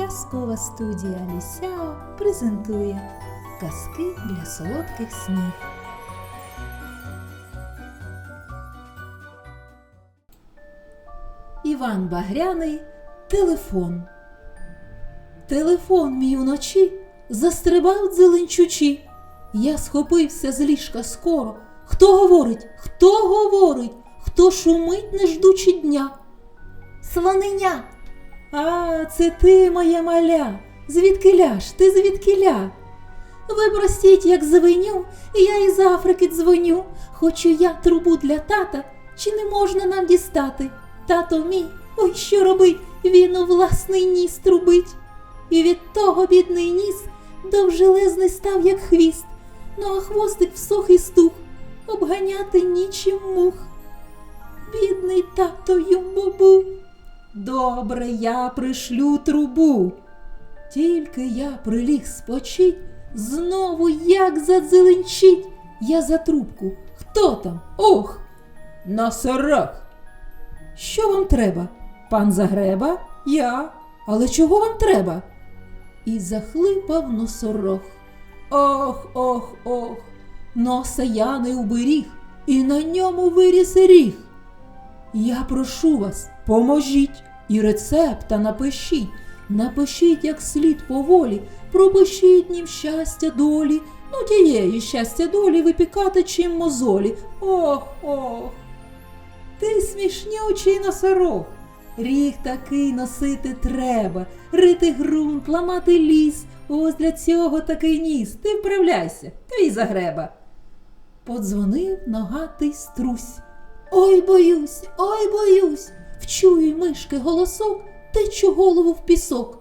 Казкова студія Лісяо презентує казки для солодких снів. Іван Багряний Телефон. Телефон мій уночі застрибав дзеленчучі. Я схопився з ліжка скоро. Хто говорить? Хто говорить? Хто шумить, не ждучи дня? Слоненя. А, це ти, моє маля. Звідкиля ж, ти звідкиля? Ви простіть, як звеню, я із Африки дзвоню. Хочу я трубу для тата, чи не можна нам дістати? Тато мій, ой, що робить? Він у власний ніс трубить. І від того бідний ніс довжелезний став, як хвіст, ну а хвостик всох і стух, обганяти нічим мух. Бідний тато юмбубу. Добре, я пришлю трубу. Тільки я приліг спочить, знову як задзеленчить. Я за трубку. Хто там? Ох! Носорог. Що вам треба? Пан Загреба? Я. Але чого вам треба? І захлипав носорог. Ох, ох, ох. Носа я не уберіг, і на ньому виріс ріг. Я прошу вас, поможіть і рецепта напишіть. Напишіть як слід поволі, пропишіть нім щастя долі, ну тієї щастя долі випікати чим мозолі. Ох, ох. Ти смішнючий носорог. Ріг такий носити треба, рити ґрунт, ламати ліс. Ось для цього такий ніс. Ти вправляйся, твій загреба. Подзвонив ногатий струсь. Ой, боюсь, ой, боюсь. Вчую мишки голосок, течу голову в пісок.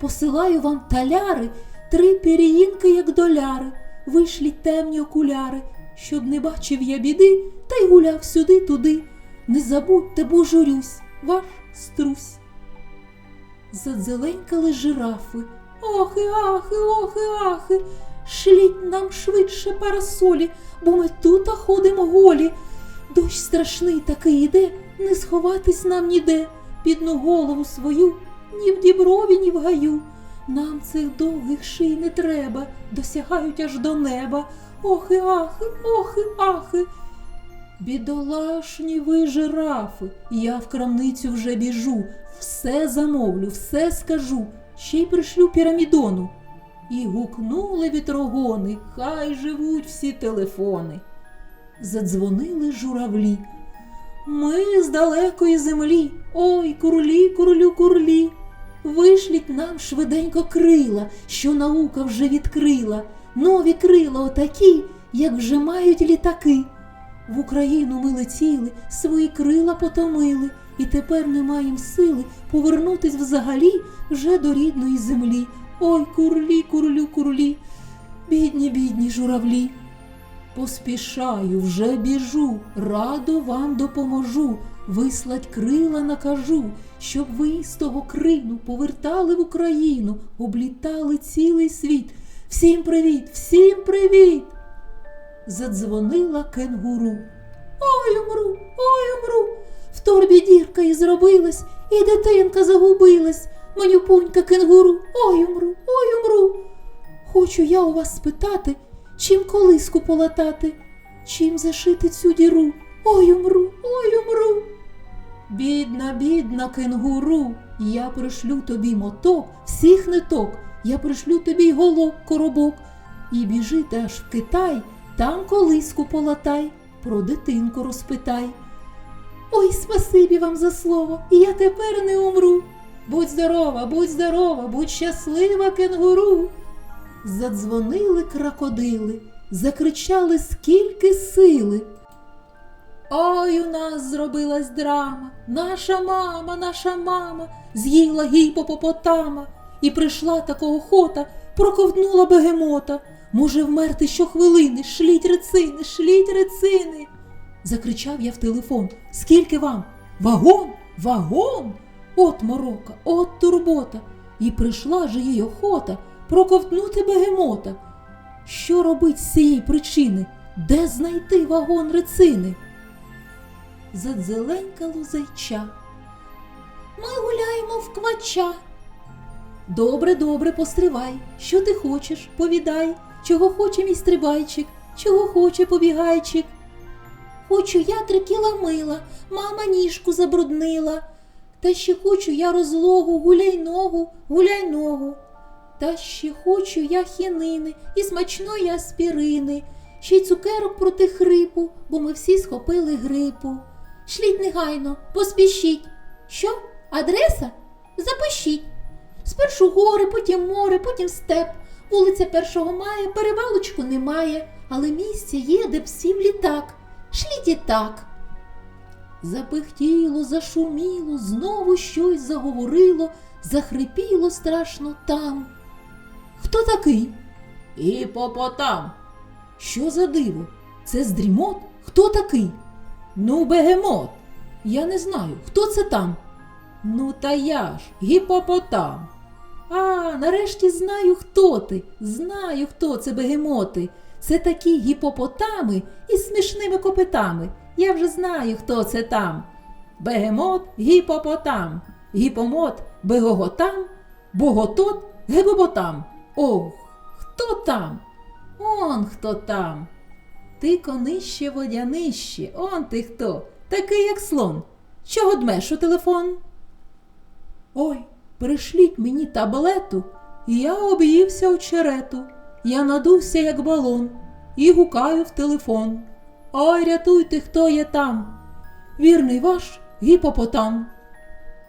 Посилаю вам таляри, три пір'їнки, як доляри. Вишліть темні окуляри, щоб не бачив я біди, та й гуляв сюди-туди. Не забудьте, бо журюсь, ваш струсь. Задзеленькали жирафи. Охи, ахи, охи, ахи. Шліть нам швидше парасолі, бо ми тут ходимо голі. Дощ страшний такий іде, не сховатись нам ніде, підну голову свою, ні в діброві, ні в гаю. Нам цих довгих ший не треба, досягають аж до неба. Охи, ахи, охи, ахи. Бідолашні ви жирафи, я в крамницю вже біжу, все замовлю, все скажу, ще й пришлю пірамідону. І гукнули вітрогони, хай живуть всі телефони. Задзвонили журавлі. Ми з далекої землі, ой, курлі, курлю, курлі. Вишліть нам швиденько крила, що наука вже відкрила, нові крила отакі, як вже мають літаки. В Україну ми летіли, свої крила потомили, і тепер не маєм сили повернутись взагалі вже до рідної землі. Ой, курлі, курлю, курлі, бідні, бідні журавлі. Поспішаю, вже біжу, радо вам допоможу, вислать крила накажу, щоб ви з того крину повертали в Україну, облітали цілий світ. Всім привіт, всім привіт! Задзвонила кенгуру. Ой, умру, ой, умру. В торбі дірка і зробилась, і дитинка загубилась. Манюпунька кенгуру, ой, умру, ой, умру. Хочу я у вас спитати, чим колиску полатати, чим зашити цю діру. Ой, умру, ой, умру. Бідна, бідна кенгуру, я пришлю тобі моток, всіх ниток, я пришлю тобі голок, коробок. І біжи ти аж в Китай, там колиску полатай, про дитинку розпитай. Ой, спасибі вам за слово, я тепер не умру. Будь здорова, будь здорова, будь щаслива, кенгуру. Задзвонили крокодили, закричали скільки сили. Ой, у нас зробилась драма, наша мама, наша мама з'їла гіпопопотама, і прийшла така охота, проковтнула бегемота. Може вмерти щохвилини, шліть рецини, шліть рецини. Закричав я в телефон. Скільки вам? Вагон, вагон. От морока, от турбота. І прийшла же їй охота проковтнути бегемота. Що робить з цієї причини? Де знайти вагон рецини? Задзеленькало зайча. Ми гуляємо в квача. Добре, добре, постривай. Що ти хочеш, повідай. Чого хоче мій стрибайчик, чого хоче побігайчик. Хочу я три кіла мила, мама ніжку забруднила. Та ще хочу я розлогу, гуляй ногу, гуляй ногу. Та ще хочу я хінини і смачної аспірини, ще й цукерок проти хрипу, бо ми всі схопили грипу. Шліть негайно, поспішіть. Що? Адреса? Запишіть. Спершу гори, потім море, потім степ. Вулиця першого мая, перевалочку немає, але місця є, де б сів літак. Шліть і так. Запихтіло, зашуміло, знову щось заговорило, захрипіло страшно там. Хто такий? Іпопотам. Що за диво? Це здрімот? Хто такий? Ну, бегемот. Я не знаю, хто це там. Ну, та я ж, гіпопотам. А, нарешті знаю, хто ти. Знаю, хто це бегемоти. Це такі гіпопотами із смішними копитами. Я вже знаю, хто це там. Бегемот гіпопотам, гіпомот бегоготам, боготот гебоботам. Ох, хто там? Он хто там. Ти конище водянище, он ти хто, такий як слон. Чого дмеш у телефон? Ой, пришліть мені таблету, я об'ївся очерету. Я надувся, як балон, і гукаю в телефон. Ой, рятуйте, хто є там. Вірний ваш гіпопотам.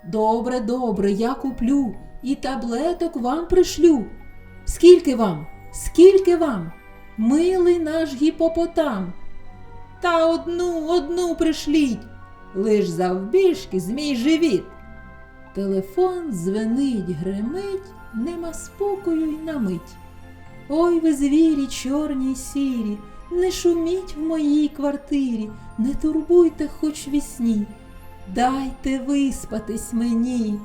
Добре, добре, я куплю і таблеток вам пришлю. Скільки вам? Скільки вам? Милий наш гіпопотам. Та одну, одну пришліть, лиш завбільшки змій живіт. Телефон звенить, гримить, нема спокою й на мить. Ой, ви звірі, чорні й сірі, не шуміть в моїй квартирі, не турбуйте хоч вісні. Дайте виспатись мені.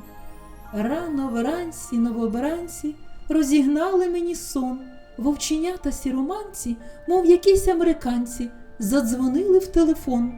Рано вранці новобранці розігнали мені сон. Вовченята сіроманці, мов якісь американці, задзвонили в телефон.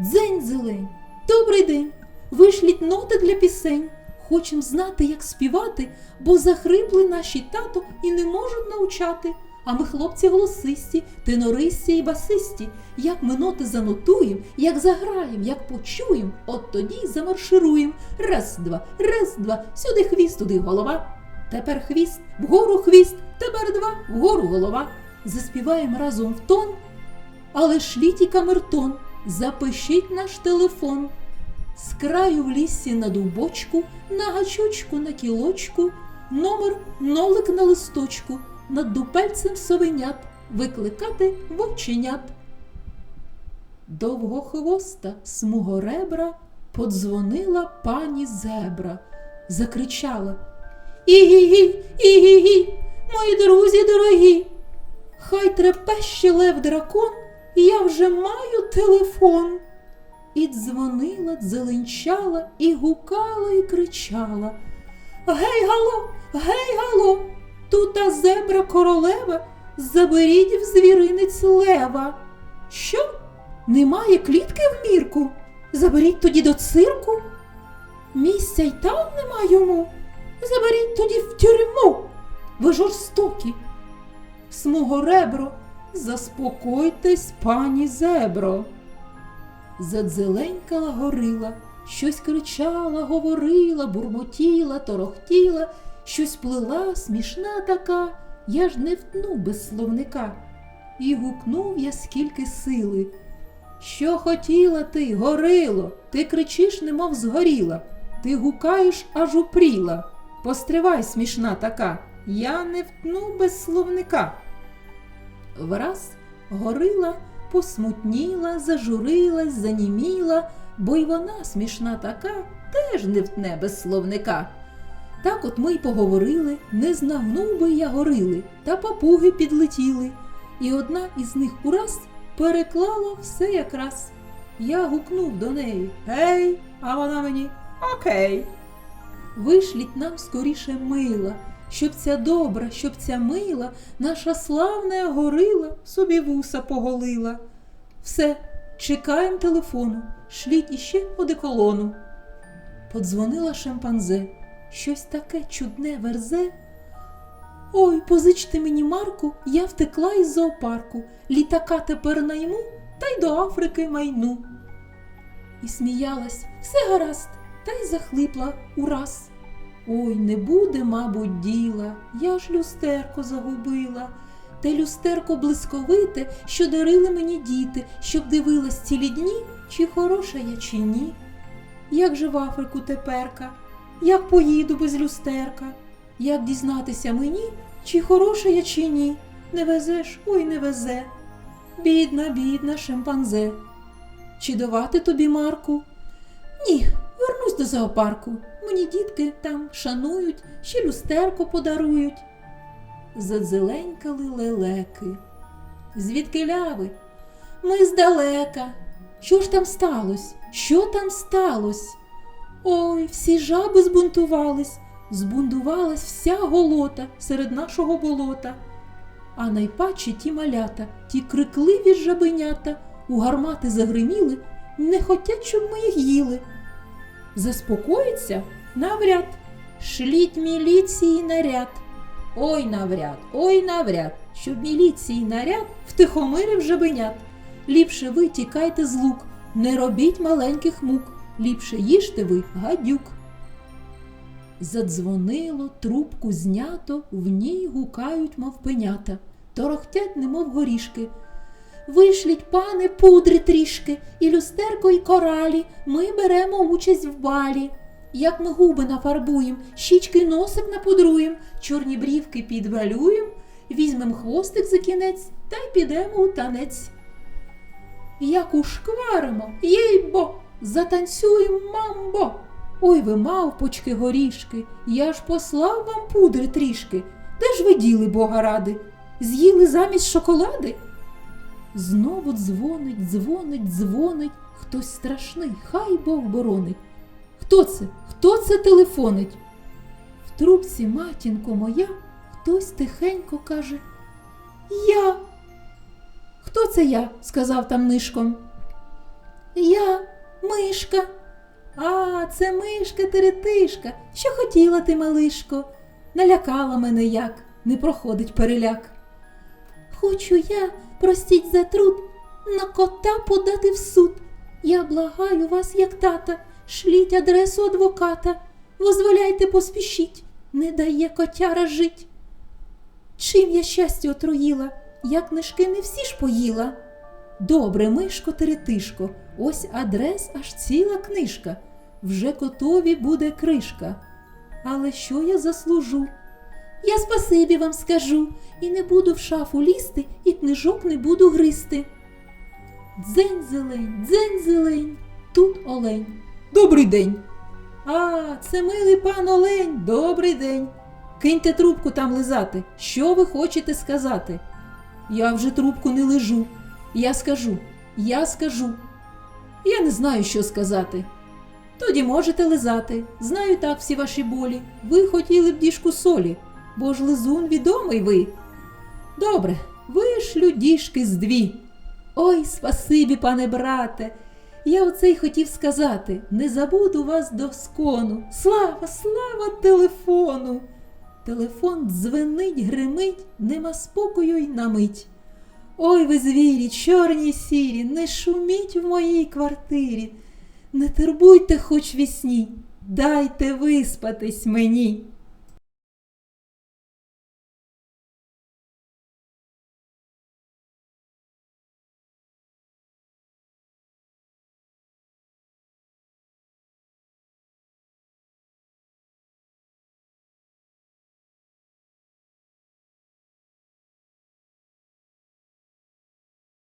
Дзень зелень, добрий день. Вишліть ноти для пісень. Хочем знати, як співати, бо захрипли наші тато і не можуть навчати. А ми хлопці голосисті, тенористі і басисті. Як ми ноти занотуєм, як заграєм, як почуєм, от тоді замаршируєм. Раз, два, раз, два, сюди хвіст, туди голова. Тепер хвіст, вгору хвіст, тепер два, вгору голова. Заспіваємо разом в тон, але шліть і камертон, запишіть наш телефон. З краю в лісі на дубочку, на гачочку, на кілочку, номер нолик на листочку, над дупельцем совенят викликати вовченят. Довгохвоста смугоребра подзвонила пані зебра, закричала Ігі-гі, ігі-гі, мої друзі дорогі. Хай трепеще лев дракон, я вже маю телефон. І дзвонила, дзеленчала, і гукала, і кричала. Гей, гало, гей, гало, тута зебра королева, заберіть в звіринець лева. Що? Немає клітки в мірку? Заберіть тоді до цирку. Місця й там нема йому. Заберіть тоді в тюрму. Ви жорстокі. Смугоребро, заспокойтесь, пані зебро. Задзеленькала горила, щось кричала, говорила, бурмотіла, торохтіла, щось плела, смішна така, я ж не втну без словника. І гукнув я скільки сили. Що хотіла ти, горило, ти кричиш, немов згоріла, ти гукаєш, аж упріла. Постривай, смішна така, я не втну без словника. Враз горила посмутніла, зажурилась, заніміла, бо й вона смішна така, теж не втне без словника. Так от ми й поговорили, не знагнув би я горили, та папуги підлетіли, і одна із них ураз переклала все якраз. Я гукнув до неї Гей, а вона мені Окей. Вишліть нам скоріше мила, щоб ця добра, щоб ця мила, наша славна горила, собі вуса поголила. Все, чекаємо телефону, шліть іще одеколону. Подзвонила шимпанзе. щось таке чудне верзе. Ой, позичте мені Марку, я втекла із зоопарку. Літака тепер найму та й до Африки майну. І сміялась, все гаразд, та й захлипла ураз. Ой, не буде, мабуть, діла, я ж люстерко загубила. Те люстерко блисковите, що дарили мені діти, щоб дивилась цілі дні, чи хороша я, чи ні. Як же в Африку теперка? Як поїду без люстерка? Як дізнатися мені, чи хороша я, чи ні? Не везеш, ой, не везе. Бідна, бідна шимпанзе. Чи давати тобі Марку? Ні, вернусь до зоопарку. Мені дітки там шанують, ще люстерко подарують. Задзеленькали лелеки. Звідки ляви? Ми здалека. Що ж там сталося? Що там сталося? Ой, всі жаби збунтувались, збунтувалась вся голота серед нашого болота. А найпаче ті малята, ті крикливі жабенята, у гармати загриміли, не хотять, щоб ми їх їли. Заспокоїться? Навряд. Шліть міліції наряд. Ой навряд, ой навряд, щоб міліції наряд втихомирив жабенят. Ліпше ви тікайте з лук, не робіть маленьких мук, ліпше їжте ви гадюк. Задзвонило, трубку знято, в ній гукають, мов пенята, торохтять, немов горішки. Вишліть, пане, пудри трішки, і люстерко, і коралі, ми беремо участь в балі. Як ми губи нафарбуєм, щічки носик напудруєм, чорні брівки підвалюєм, візьмем хвостик за кінець та й підемо у танець. Як ушкваримо, їй-бо, затанцюєм мамбо. Ой ви, мавпочки горішки, я ж послав вам пудри трішки. Де ж ви діли, бога ради? З'їли замість шоколади? Знову дзвонить, дзвонить, дзвонить, хтось страшний, хай Бог боронить. Хто це? Хто це телефонить? В трубці, матінко моя, хтось тихенько каже Я. Хто це я? сказав там нишком. Я, мишка. А, це мишка теретишка. Що хотіла ти, малишко? Налякала мене як, не проходить переляк. Хочу я, простіть за труд, на кота подати в суд. Я благаю вас, як тата, шліть адресу адвоката, возволяйте поспішіть, не дає котяра жить. Чим я щастя отруїла, я книжки не всі ж поїла. Добре, мишко теретишко, ось адрес аж ціла книжка. Вже котові буде кришка. Але що я заслужу? Я спасибі вам скажу, і не буду в шафу лізти, і книжок не буду гристи. Дзень зелень, дзень зелень, тут олень. Добрий день. А, це милий пан Олень, добрий день. Киньте трубку там лизати. Що ви хочете сказати? Я вже трубку не лежу. Я скажу, я скажу. Я не знаю, що сказати. Тоді можете лизати. Знаю так всі ваші болі. Ви хотіли б діжку солі, бо ж лизун відомий ви. Добре, вишлю діжки з дві. Ой, спасибі, пане брате. Я оце й хотів сказати, не забуду вас до скону. Слава, слава телефону. Телефон дзвенить, гримить, нема спокою й на мить. Ой, ви звірі, чорні сірі, не шуміть в моїй квартирі, не турбуйте хоч вісні, дайте виспатись мені.